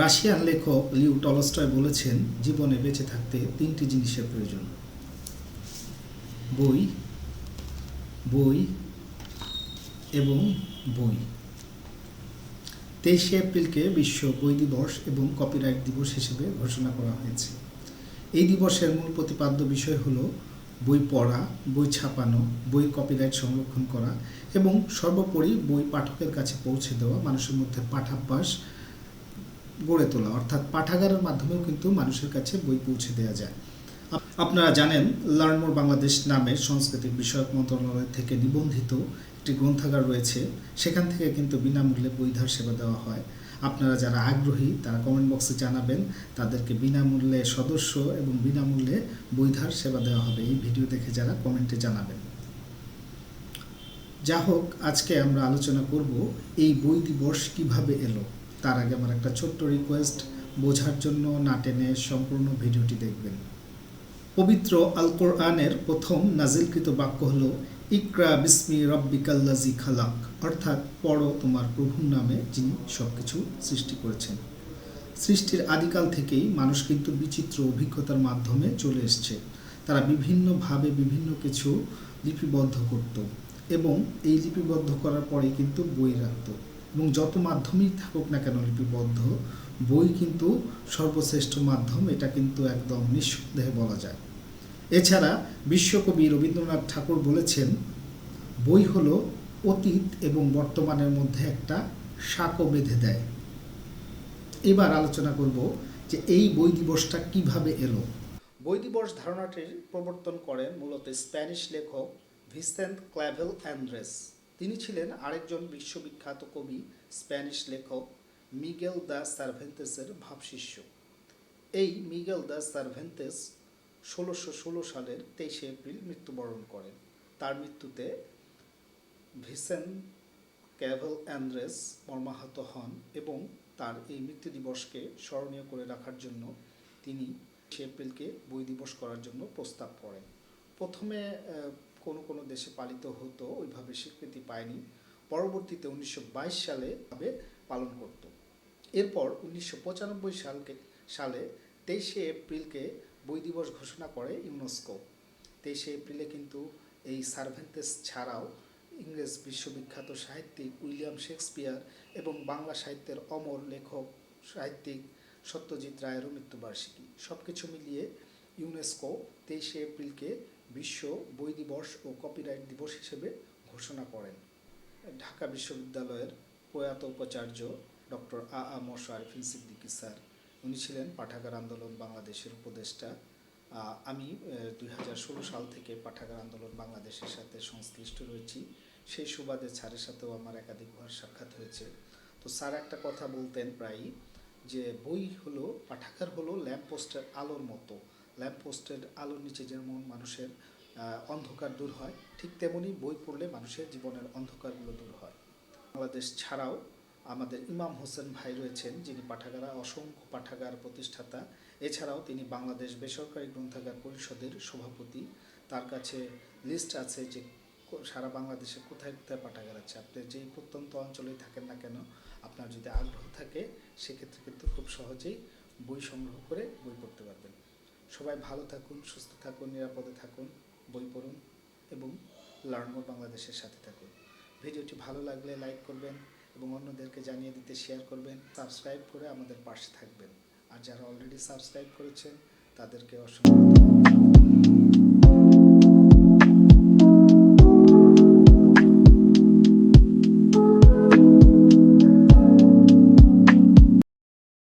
Russian লেখক Liu Tolstoy বলেছেন, জীবনে বেঁচে থাকতে তিনটি জিনিসের প্রয়োজন। বই বই এবং বই। তেইশে এপ্রিলকে বিশ্ব বই দিবস এবং কপিরাইট দিবস হিসেবে ঘোষণা করা হয়েছে। এই দিবসের মূল প্রতিপাদ্য বিষয় হলো বই পড়া, বই ছাপানো, বই কপিরাইট সংরক্ষণ করা এবং সর্বোপরি বই পাঠকের কাছে পৌঁছে দেওয়া, মানুষের মধ্যে পাঠাভ্যাস গড়ে তোলা, অর্থাৎ পাঠাগারের মাধ্যমেও কিন্তু মানুষের কাছে বই পৌঁছে দেওয়া যায়। আপনারা জানেন লার্নমোর বাংলাদেশ নামে সাংস্কৃতিক বিষয়ক মন্ত্রণালয় থেকে নিবন্ধিত একটি গ্রন্থাগার রয়েছে। সেখান থেকে কিন্তু বিনামূল্যে বইধার সেবা দেওয়া হয়। আপনারা যারা আগ্রহী, তারা কমেন্ট বক্সে জানাবেন। তাদেরকে বিনামূল্যে সদস্য এবং বিনামূল্যে বইধার সেবা দেওয়া হবে। এই ভিডিও দেখে যারা কমেন্টে জানাবেন। যা হোক আজকে আমরা আলোচনা করব, এই বই দিবস কীভাবে এলো? তার আগে আমার একটা ছোট্ট রিকোয়েস্ট বোঝার জন্য না টেনে সম্পূর্ণ ভিডিওটি দেখবেন। পবিত্র আল কোরআনের প্রথম নাজিলকৃত বাক্য হলো, ইকরা বিসমি রব্বিকাল্লাজি খালাক অর্থাৎ পড়ো তোমার প্রভুর নামে যিনি সবকিছু সৃষ্টি করেছেন। সৃষ্টির আদিকাল থেকেই মানুষ কিন্তু বিচিত্র অভিজ্ঞতার মাধ্যমে চলে এসছে। তারা বিভিন্নভাবে বিভিন্ন কিছু লিপিবদ্ধ করত এবং এই লিপিবদ্ধ করার পরে কিন্তু বই রাখত। এবং যত মাধ্যমেই থাকুক না কেন লিপিবদ্ধ, বই কিন্তু সর্বশ্রেষ্ঠ মাধ্যম, এটা কিন্তু একদম নিঃসন্দেহে বলা যায়। এছাড়া বিশ্বকবি রবীন্দ্রনাথ ঠাকুর বলেছেন, বই হলো অতীত এবং বর্তমানের মধ্যে একটা সাঁকো বেঁধে দেয়। এবার আলোচনা করব যে এই বই দিবসটা কীভাবে এলো। বই দিবস ধারণাটির প্রবর্তন করেন মূলত স্প্যানিশ লেখক ভিসেন্ট ক্ল্যাভেল অ্যান্ড্রেস। তিনি ছিলেন আরেকজন বিশ্ববিখ্যাত কবি, স্প্যানিশ লেখক মিগেল দ্য সার্ভেন্তেসের ভাবশিষ্য। এই মিগেল দ্য সার্ভেন্তেস ষোলোশো ষোলো সালের তেইশে এপ্রিল মৃত্যুবরণ করেন। তার মৃত্যুতে ভিসেন ক্যাভেল অ্যান্ড্রেস মর্মাহত হন এবং তার এই মৃত্যু দিবসকে স্মরণীয় করে রাখার জন্য তিনি সে এপ্রিলকে বই দিবস করার জন্য প্রস্তাব করেন। প্রথমে কোনো কোনো দেশে পালিত হতো, ওইভাবে স্বীকৃতি পায়নি। পরবর্তীতে উনিশশো বাইশ সালে ভাবে পালন করত। এরপর উনিশশো পঁচানব্বই সালকে, সালে তেইশে এপ্রিলকে বই দিবস ঘোষণা করে ইউনেস্কো। তেইশে এপ্রিলে কিন্তু এই সার্ভেন্টেস ছাড়াও ইংরেজ বিশ্ববিখ্যাত সাহিত্যিক উইলিয়াম শেক্সপিয়ার এবং বাংলা সাহিত্যের অমর লেখক, সাহিত্যিক সত্যজিৎ রায়েরও মৃত্যুবার্ষিকী। সব কিছু মিলিয়ে ইউনেস্কো তেইশে এপ্রিলকে বিশ্ব বই দিবস ও কপিরাইট দিবস হিসেবে ঘোষণা করেন। ঢাকা বিশ্ববিদ্যালয়ের প্রয়াত উপাচার্য ডক্টর আ আ মোশ আরিফিন স্যার, উনি ছিলেন পাঠাগার আন্দোলন বাংলাদেশের উপদেষ্টা। আমি দুই হাজার ষোলো সাল থেকে পাঠাগার আন্দোলন বাংলাদেশের সাথে সংশ্লিষ্ট রয়েছি। সেই সুবাদে স্যারের সাথেও আমার একাধিকবার সাক্ষাৎ হয়েছে। তো স্যার একটা কথা বলতেন প্রায়ই যে বই হলো, পাঠাগার হলো ল্যাম্পপোস্টের আলোর মতো। ল্যাম্পপোস্টের আলোর নিচে যেমন মানুষের অন্ধকার দূর হয়, ঠিক তেমনি বই পড়লে মানুষের জীবনের অন্ধকারগুলো দূর হয়। বাংলাদেশ ছাড়াও আমাদের ইমাম হোসেন ভাই রয়েছেন, যিনি পাঠাগারা, অসংখ্য পাঠাগার প্রতিষ্ঠাতা। এছাড়াও তিনি বাংলাদেশ বেসরকারি গ্রন্থাগার পরিষদের সভাপতি। তার কাছে লিস্ট আছে যে সারা বাংলাদেশে কোথায় কোথায় পাঠাগার আছে। আপনি যেই প্রত্যন্ত অঞ্চলেই থাকেন না কেন, আপনার যদি আগ্রহ থাকে, সেক্ষেত্রে কিন্তু খুব সহজেই বই সংগ্রহ করে বই পড়তে পারবেন। সবাই ভালো থাকুন, সুস্থ থাকুন, নিরাপদে থাকুন, বই পড়ুন এবং লার্নমোর বাংলাদেশের সাথে থাকুন। ভিডিওটি ভালো লাগলে লাইক করবেন এবং অন্যদেরকে জানিয়ে দিতে শেয়ার করবেন। সাবস্ক্রাইব করে আমাদের পাশে থাকবেন। আর যারা অলরেডি সাবস্ক্রাইব করেছেন, তাদেরকে অসংখ্য।